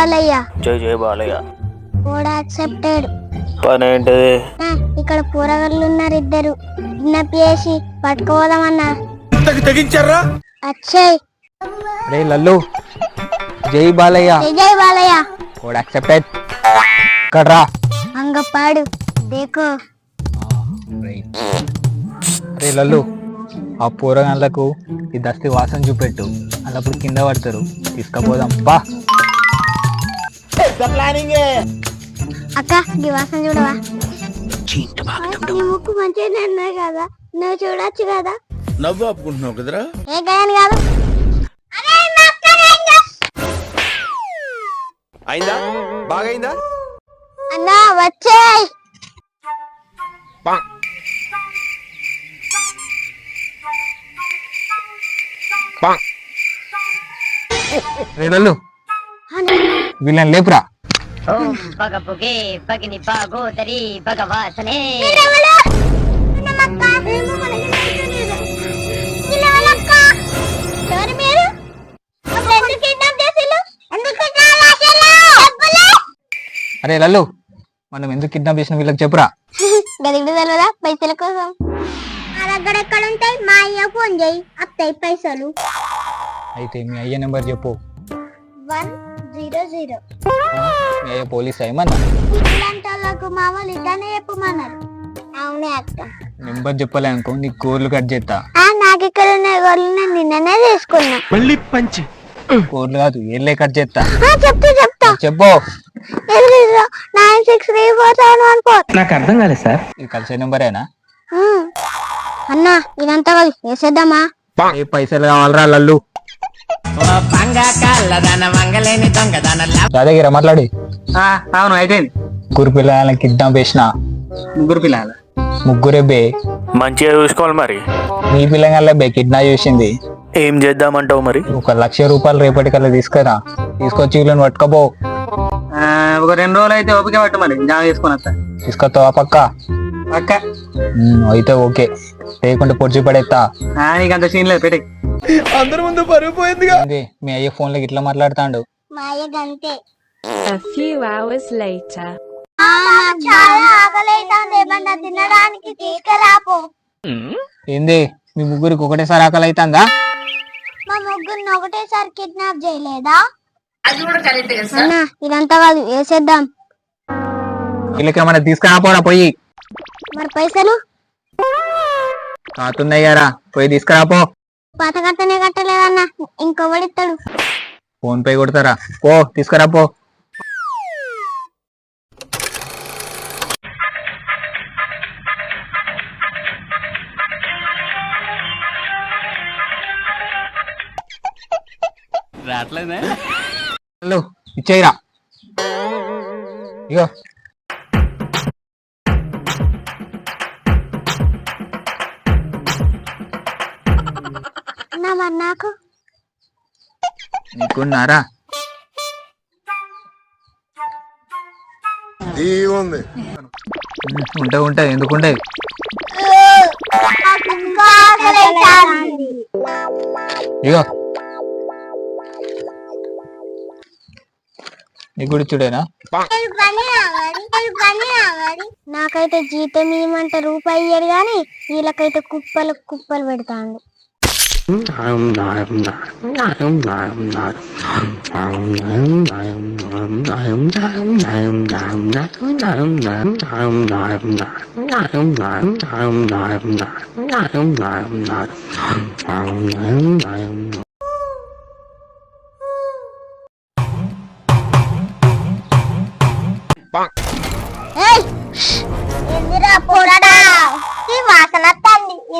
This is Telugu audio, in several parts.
బాలయ్య. జై జై బాలయ్య. కూడా యాక్సెప్టెడ్ పని ఏంటిది ఇక్కడ కూరగాయలు ఉన్నారు ఇద్దరు విజ్ఞప్తి చేసి పట్టుకోదామన్నా తెగించారా? అచ్చయ్. రే లల్లు. జై బాలయ్య. జై జై బాలయ్య. కోడ్ యాక్సెప్టెడ్ ఇక్కడ రా. అంగపాడు దేకో. రే లల్లు ఆ పూరగాళ్ళకు ఈ దస్తి వాసన చూపెట్టు. అన్నప్పుడు కింద పడతారు. తీసుకుపోదాం. పా అక్క ఈ వాసన చూడవా? నీ ముక్కు మంచిగా ఉన్నాయి కదా? నువ్వు చూడొచ్చు కదా? నవ్వు ఆపుకుంటున్నావు కదరా? ఏ గాయని కాదు. అయిందా? బాగైందా? అన్నా వచ్చేయ్. రే వీళ్ళని లేపురా. ఓం పగ పొగే పగిని భగవాసనే? చెప్పులే. అరే లల్లు మనం ఎందుకు కిడ్నాప్ చేసిన వీళ్ళకి చెప్పురా? గదిగుడు తెలియదా పైసల కోసం. మా దగ్గర ఎక్కడ ఉంటాయి? మా అయ్య ఫోన్ చేయి. అత్తాయి పైసలు. అయితే మీ అయ్య నెంబర్ చెప్పు. వన్ జీరో అయ్య పోలీస్ ఏమన్నా ఇలాంటి వాళ్ళకు మా వాళ్ళు ఇట్లానే చెప్పమన్నారు. అవునే అక్క. నెంబర్ చెప్పలే అనుకో నీకు కోర్లు కట్ చేస్తా నాకు ఇక్కడ ఉన్న నేను నిన్ననే తీసుకున్నా. మళ్ళీ పంచి. కోర్లు కాదు ఏళ్ళే కట్ చేస్తా ఆ, చెప్తా చెప్తా. చెప్పు. Nine six three four seven one four. నాకు అర్థం కాలేదు సార్. ఇది కలిసే నెంబరేనా? అన్నా ఇదంతా కాదు వేసేద్దామా? ఏ పైసలు కావాలరా లల్లు? దాదాగిరా మాట్లాడి. అవును అయిపోయింది. ముగ్గురు పిల్లలని కిడ్నాప్ చేసిన. ముగ్గురు పిల్లలు? ముగ్గురే బే. మంచిగా చూసుకోవాలి మరి. నీ పిల్లగాళ్ళ బే కిడ్నాప్ చేసింది. ఏం చేద్దామంటావు మరి? ఒక లక్ష రూపాయలు రేపటికల్లా తీసుకురా. తీసుకొచ్చి వీళ్ళని పట్టుకోబో ఒక రెండు రోజులు అయితే ఓపిక పట్టు మరి జామ తీసుకుని వస్తా. తీసుకొస్తావా పక్క? ఉమ్, అయితే ఓకే. లేకుంటే పొడిచి పడేస్తా ఆ, నీకు అంత సీన్ లేదు పెట్టి అందరి ముందు పరుగు పోయిందిగా. ఏంది, మీ అయ్య ఫోన్లోకి ఇట్లా మాట్లాడుతాండు? మా అయ్య గంతే. A few hours later. చాలా ఆకలి అవుతుంది ఏమన్నా తినడానికి తీసుకురాపో ఏంది మీ ముగ్గురికి ఒకటేసారి ఆకలి అవుతుందా మా ముగ్గురిని ఒకటేసారి కిడ్నాప్ చేయలేదా? అన్నా ఇదంతా కాదు వేసేద్దాం. వీళ్ళకి ఏమైనా తీసుకురాపోరా పోయి. మరి పైసలు? కాతున్నాయి గారా పోయి తీసుకురాపో. పాత కట్టనే కట్టలేదన్నా ఇంకొవడిస్తాడు ఫోన్ పే కొడతారా? పో తీసుకురాపో హలో ఇచ్చేయిరా ఇగో. అన్నా మరి నాకు? నీకున్నారా? ఉంది. ఉమ్, ఉంటాయి ఉంటాయి ఎందుకుంటాయి? ఇగో. నీ గుడి చూడేనా? నాకైతే జీతం ఇవ్వమంటే రూపాయి ఇయ్యడు గాని వీళ్ళకైతే కుప్పలు కుప్పలు పెడతాండు.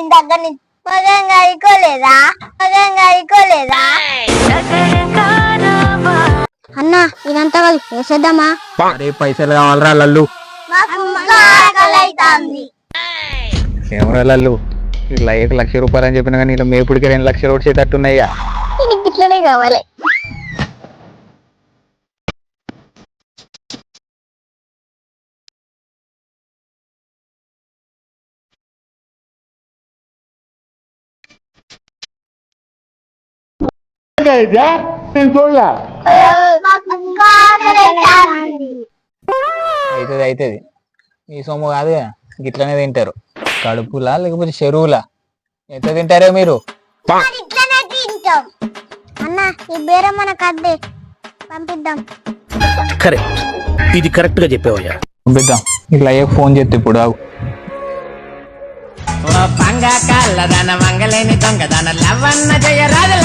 இந்த கணி மகன் கைக்குள் వేసేద్దామా అరే పైసలు కావాలరా లల్లు. ఏమరా లల్లు ఒక లక్ష రూపాయలు అని చెప్పిన కానీ ఇలా మేపుడికి రెండు లక్షలు వచ్చేటట్టున్నాయిగా. ఇట్లనే కావాలి. ya, el dólar. అవుతుంది అవుతుంది. ఈ సొమ్ము కాదు గిట్లనే తింటారు. కడుపులా లేకపోతే చెరువులా? ఎంత తింటారే మీరు? అన్న ఈ బేరం పంపిద్దాం. కరెక్ట్. ఇది కరెక్ట్గా చెప్పావయ్యా. పంపిద్దాం. ఇట్లా అయ్యే ఫోన్ చేస్తే ఇప్పుడు ఆగు.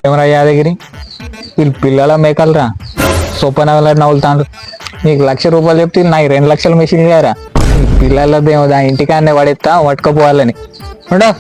ఏమరా యాదగిరి? వీళ్ళు పిల్లల మేకలరా? సొప్పన నవ్వులుతాండ్రు నీకు లక్ష రూపాయలు చెప్తే నాకు రెండు లక్షల మెషిన్ గారా పిల్లలదేమో దాని ఇంటికాన్నే పడేస్తా పట్టుకపోవాలని. ఉండవు